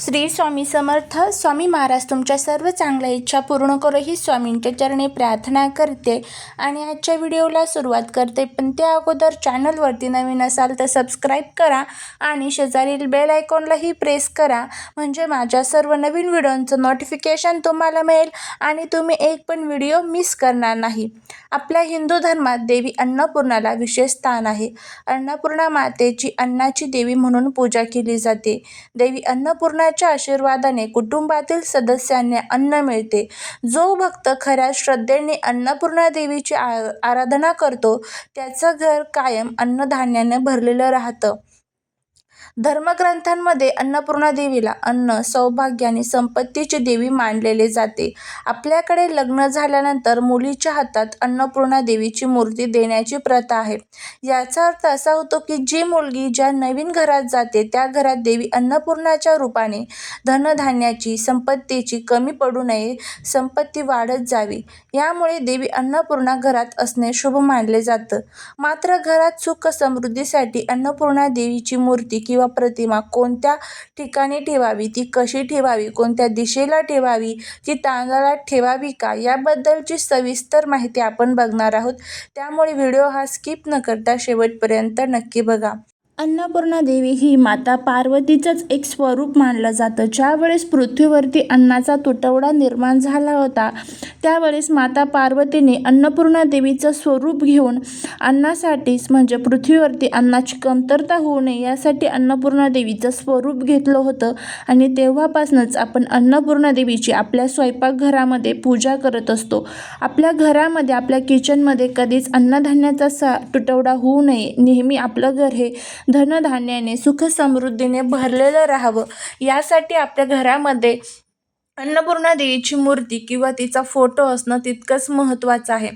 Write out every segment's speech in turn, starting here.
श्री स्वामी समर्थ स्वामी महाराज तुमच्या सर्व चांगल्या इच्छा पूर्ण करो ही स्वामींच्या चरणी प्रार्थना करते आणि आजच्या व्हिडिओला सुरुवात करते. पण त्या अगोदर चॅनलवरती नवीन असाल तर सबस्क्राईब करा आणि शेजारील बेल आयकॉनलाही प्रेस करा. म्हणजे माझ्या सर्व नवीन व्हिडिओंचं नोटिफिकेशन तुम्हाला मिळेल आणि तुम्ही एक पण व्हिडिओ मिस करणार नाही. आपल्या हिंदू धर्मात देवी अन्नपूर्णाला विशेष स्थान आहे. अन्नपूर्णा मातेची अन्नाची देवी म्हणून पूजा केली जाते. देवी अन्नपूर्णा अन्नपूर्णाच्या आशीर्वादाने कुटुंबातील सदस्यांना अन्न मिळते. जो भक्त खऱ्या श्रद्धेने अन्नपूर्णा देवीची आ आराधना करतो त्याचं घर कायम अन्नधान्याने भरलेलं राहतं. धर्मग्रंथांमध्ये अन्नपूर्णा देवीला अन्न सौभाग्य आणि संपत्तीची देवी मानलेले जाते. आपल्याकडे लग्न झाल्यानंतर मुलीच्या हातात अन्नपूर्णा देवीची मूर्ती देण्याची प्रथा आहे. याचा अर्थ असा होतो की जी मुलगी ज्या नवीन घरात जाते त्या घरात देवी अन्नपूर्णाच्या रूपाने धनधान्याची संपत्तीची कमी पडू नये संपत्ती वाढत जावी. यामुळे देवी अन्नपूर्णा घरात असणे शुभ मानले जातं. मात्र घरात सुख समृद्धीसाठी अन्नपूर्णा देवीची मूर्ती किंवा प्रतिमा कोणत्या ठिकाणी ठेवावी? ती कशी ठेवावी? कोणत्या दिशेला ठेवावी? ती तांदळात ठेवावी का? याबद्दलची सविस्तर माहिती आपण बघणार आहोत. त्यामुळे व्हिडिओ हा स्किप न करता शेवटपर्यंत नक्की बघा. अन्नपूर्णा देवी ही माता पार्वतीचंच एक स्वरूप मानलं जातं. ज्यावेळेस पृथ्वीवरती अन्नाचा तुटवडा निर्माण झाला होता त्यावेळेस माता पार्वतीने अन्नपूर्णा देवीचं स्वरूप घेऊन अन्नासाठीच म्हणजे पृथ्वीवरती अन्नाची कमतरता होऊ नये यासाठी अन्नपूर्णा देवीचं स्वरूप घेतलं होतं. आणि तेव्हापासूनच आपण अन्नपूर्णा देवीची आपल्या स्वयंपाकघरामध्ये पूजा करत असतो. आपल्या घरामध्ये आपल्या किचनमध्ये कधीच अन्नधान्याचा सा तुटवडा होऊ नये. नेहमी आपलं घर हे धनधान्याने सुखसमृद्धीने भरलेलं राहावं. यासाठी आपल्या घरामध्ये अन्नपूर्णा देवीची मूर्ती किंवा तिचा फोटो असणं तितकंच महत्त्वाचं आहे.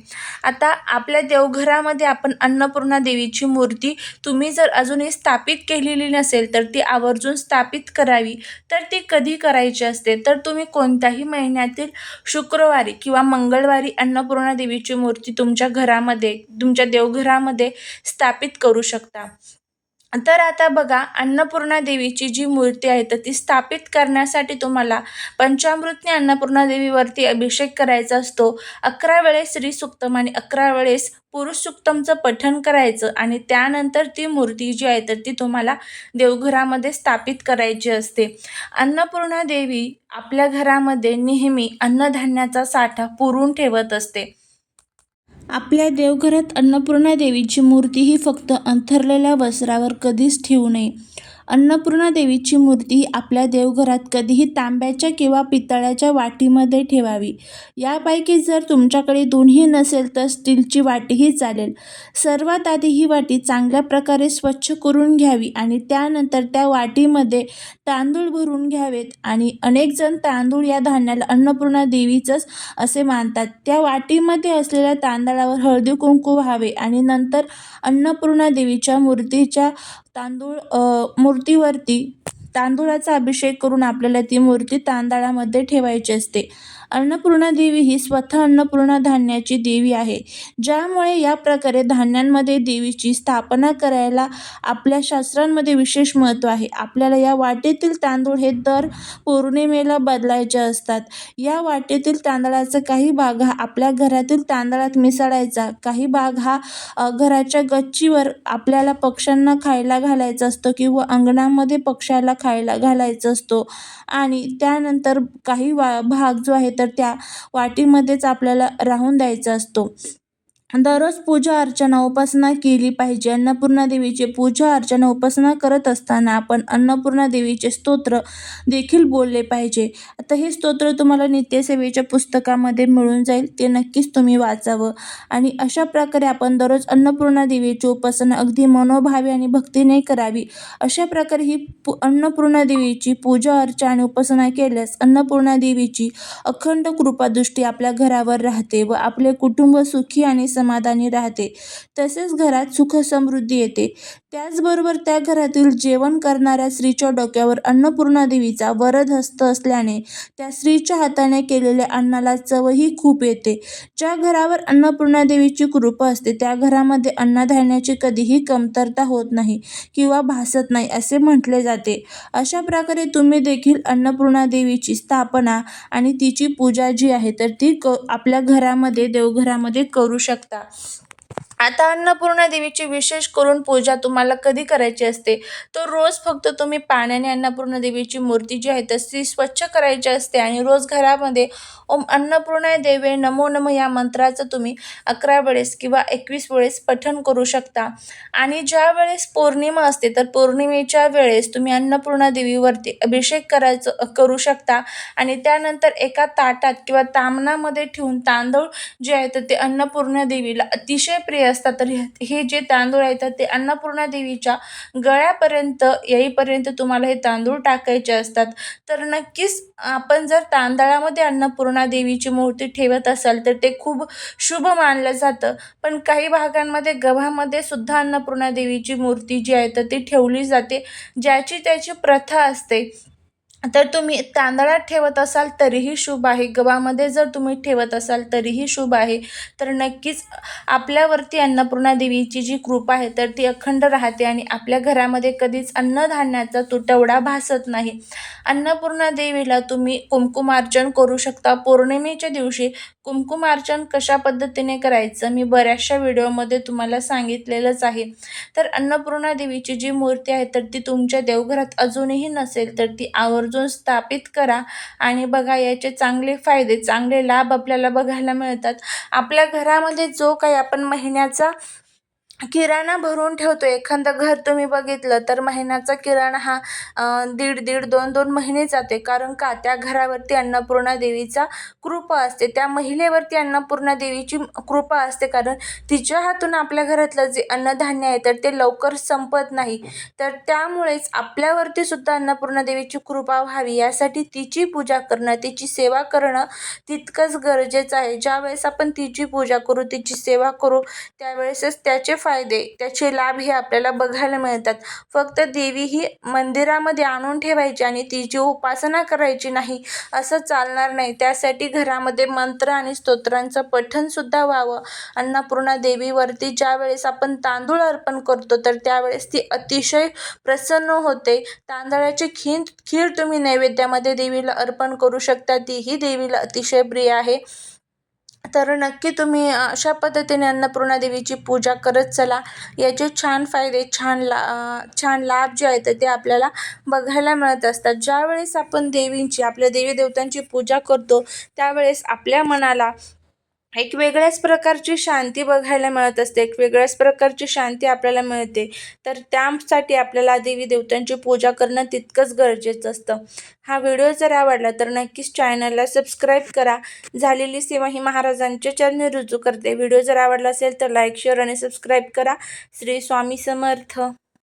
आता आपल्या देवघरामध्ये आपण अन्नपूर्णा देवीची मूर्ती तुम्ही जर अजूनही स्थापित केलेली नसेल तर ती आवर्जून स्थापित करावी. तर ती कधी करायची असते? तर तुम्ही कोणत्याही महिन्यातील शुक्रवारी किंवा मंगळवारी अन्नपूर्णा देवीची मूर्ती तुमच्या घरामध्ये तुमच्या देवघरामध्ये स्थापित करू शकता. तर आता बघा अन्नपूर्णा देवीची जी मूर्ती आहे तर ती स्थापित करण्यासाठी तुम्हाला पंचामृतने अन्नपूर्णा देवीवरती अभिषेक करायचा असतो. अकरा वेळेस श्री सुक्तम आणि अकरा वेळेस पुरुष सुक्तमचं पठण करायचं आणि त्यानंतर ती मूर्ती जी आहे तर ती तुम्हाला देवघरामध्ये स्थापित करायची असते. अन्नपूर्णा देवी आपल्या घरामध्ये नेहमी अन्नधान्याचा साठा पुरून ठेवत असते. आपल्या देवघरात अन्नपूर्णा देवीची मूर्ती ही फक्त अंथरलेल्या वस्त्रावर कधीच ठेवू नये. अन्नपूर्णा देवीची मूर्ती आपल्या देवघरात कधीही तांब्याच्या किंवा पितळ्याच्या वाटीमध्ये ठेवावी. यापैकी जर तुमच्याकडे दोन्ही नसेल तर स्टीलची वाटीही चालेल. सर्वात आधी ही वाटी चांगल्या प्रकारे स्वच्छ करून घ्यावी आणि त्यानंतर त्या वाटीमध्ये तांदूळ भरून घ्यावेत आणि अनेक जण तांदूळ या धान्याला अन्नपूर्णा देवीचंच असे मानतात. त्या वाटीमध्ये असलेल्या तांदळावर हळदी कुंकू व्हावे आणि नंतर अन्नपूर्णा देवीच्या मूर्तीच्या तांदूळ मूर्तीवरती तांदूळाचा अभिषेक करून आपल्याला ती मूर्ती तांदळामध्ये ठेवायची असते. अन्नपूर्णा देवी ही स्वतः अन्नपूर्णा धान्याची देवी आहे ज्यामुळे या प्रकारे धान्यांमध्ये देवीची स्थापना करायला आपल्या शास्त्रांमध्ये विशेष महत्त्व आहे. आपल्याला या वाटेतील तांदूळ हे दर पौर्णिमेला बदलायचे असतात. या वाटेतील तांदळाचा काही भाग हा आपल्या घरातील तांदळात मिसळायचा. काही भाग हा घराच्या गच्चीवर आपल्याला पक्ष्यांना खायला घालायचा असतो किंवा अंगणामध्ये पक्ष्याला खायला घालायचा असतो. आणि त्यानंतर काही वा भाग जो आहे तर तर त्या वाटीमध्येच आपल्याला राहून द्यायचा असतो. दररोज पूजा अर्चना उपासना केली पाहिजे. अन्नपूर्णा देवीची पूजा अर्चना उपासना करत असताना आपण अन्नपूर्णा देवीचे स्तोत्र देखील बोलले पाहिजे. आता हे स्तोत्र तुम्हाला नित्यसेवेच्या पुस्तकामध्ये मिळून जाईल. ते नक्कीच तुम्ही वाचावं. आणि अशा प्रकारे आपण दररोज अन्नपूर्णा देवीची उपासना अगदी मनोभावे आणि भक्तीने करावी. अशा प्रकारे ही पू अन्नपूर्णा देवीची पूजा अर्चा आणि उपासना केल्यास अन्नपूर्णा देवीची अखंड कृपादृष्टी आपल्या घरावर राहते व आपले कुटुंब सुखी आणि समाधानी राहते. तसेच घरात सुख समृद्धी येते. त्याचबरोबर त्या घरातील जेवण करणाऱ्या स्त्रीच्या डोक्यावर अन्नपूर्णा देवीचा वरद हस्त असल्याने त्या स्त्रीच्या हाताने केलेल्या अन्नाला चवही खूप येते. ज्या घरावर अन्नपूर्णा देवीची कृपा असते त्या घरामध्ये अन्नधान्याची कधीही कमतरता होत नाही किंवा भासत नाही असे म्हटले जाते. अशा प्रकारे तुम्ही देखील अन्नपूर्णा देवीची स्थापना आणि तिची पूजा जी आहे तर ती क आपल्या घरामध्ये देवघरामध्ये करू शकता. आता अन्नपूर्णा देवीची विशेष करून पूजा तुम्हाला कधी करायची असते? तर रोज फक्त तुम्ही पाण्याने अन्नपूर्णा देवीची मूर्ती जी आहे तर ती स्वच्छ करायची असते आणि रोज घरामध्ये ओम अन्नपूर्णा देवे नमो नम या मंत्राचं तुम्ही अकरा वेळेस किंवा एकवीस वेळेस पठण करू शकता. आणि ज्या वेळेस पौर्णिमा असते तर पौर्णिमेच्या वेळेस तुम्ही अन्नपूर्णा देवीवरती अभिषेक करायचं करू शकता. आणि त्यानंतर एका ताटात किंवा तामणामध्ये ठेवून तांदूळ जे आहे तर ते अन्नपूर्णा देवीला अतिशय प्रिय असतात. तर हे जे तांदूळ आहेत ते अन्नपूर्णा देवीच्या गळ्यापर्यंत येईपर्यंत तुम्हाला हे तांदूळ टाकायचे असतात. तर नक्कीच आपण जर तांदळामध्ये अन्नपूर्णा देवीची मूर्ती ठेवत असाल तर ते खूप शुभ मानलं जातं. पण काही भागांमध्ये गव्हामध्ये सुद्धा अन्नपूर्णा देवीची मूर्ती जी आहे तर ती ठेवली जाते ज्याची त्याची प्रथा असते. तर तुम्ही तांदळात ठेवत असाल तरीही शुभ आहे. गव्हामध्ये जर तुम्ही ठेवत असाल तरीही शुभ आहे. तर नक्कीच आपल्यावरती अन्नपूर्णा देवीची जी कृपा आहे तर ती अखंड राहते आणि आपल्या घरामध्ये कधीच अन्नधान्याचा तुटवडा भासत नाही. अन्नपूर्णा देवीला तुम्ही कुमकुमार्जन करू शकता. पौर्णिमेच्या दिवशी कुंकुमार्चन कशा पद्धतीने करायचं मी बऱ्याचशा व्हिडिओमध्ये तुम्हाला सांगितलेलंच आहे. तर अन्नपूर्णा देवीची जी मूर्ती आहे तर ती तुमच्या देवघरात अजूनही नसेल तर ती आवर्जून स्थापित करा. आणि बघा याचे चांगले फायदे चांगले लाभ आपल्याला बघायला मिळतात. आपल्या घरामध्ये जो काही आपण महिन्याचा किराणा भरून ठेवतो एखादं घर तुम्ही बघितलं तर महिन्याचा किराणा हा दीड दीड दोन दोन महिने जाते कारण का? त्या घरावरती अन्नपूर्णा देवीचा कृपा असते. त्या महिलेवरती अन्नपूर्णा देवीची कृपा असते. कारण तिच्या हातून आपल्या घरातलं जे अन्नधान्य आहे तर ते लवकर संपत नाही. तर त्यामुळेच आपल्यावरती सुद्धा अन्नपूर्णा देवीची कृपा व्हावी. यासाठी तिची पूजा करणं तिची सेवा करणं तितकंच गरजेचं आहे. ज्यावेळेस आपण तिची पूजा करू तिची सेवा करू त्यावेळेसच त्याचे फायदे. त्याचे लाभ हे आपल्याला बघायला मिळतात. फक्त देवी ही मंदिरामध्ये आणून ठेवायची आणि तिची उपासना करायची नाही असं चालणार नाही. त्यासाठी घरामध्ये मंत्र आणि स्तोत्रांचं पठणसुद्धा व्हावं. अन्नपूर्णा देवीवरती ज्या वेळेस आपण तांदूळ अर्पण करतो तर त्यावेळेस ती अतिशय प्रसन्न होते. तांदळाची खीर खीर तुम्ही नैवेद्यामध्ये देवीला अर्पण करू शकता. तीही देवीला अतिशय प्रिय आहे. तर नक्की तुम्ही अशा पद्धतीने अन्नपूर्णा देवीची पूजा करत चला. याचे छान फायदे छान ला छान लाभ जे आहेत ते आपल्याला बघायला मिळत असतात. ज्यावेळेस आपण देवींची आपल्या देवी देवतांची पूजा करतो त्यावेळेस आपल्या मनाला एक वेगळ्याच प्रकारची शांती बघायला मिळत असते एक वेगळ्याच प्रकारची शांती आपल्याला मिळते. तर त्यासाठी आपल्याला देवी देवतांची पूजा करणं तितकंच गरजेचं असतं. हा व्हिडिओ जर आवडला तर नक्कीच चॅनलला सबस्क्राईब करा. झालेली सेवा ही महाराजांच्या चरणी रुजू करते. व्हिडिओ जर आवडला असेल तर लाईक शेअर आणि सबस्क्राईब करा. श्री स्वामी समर्थ.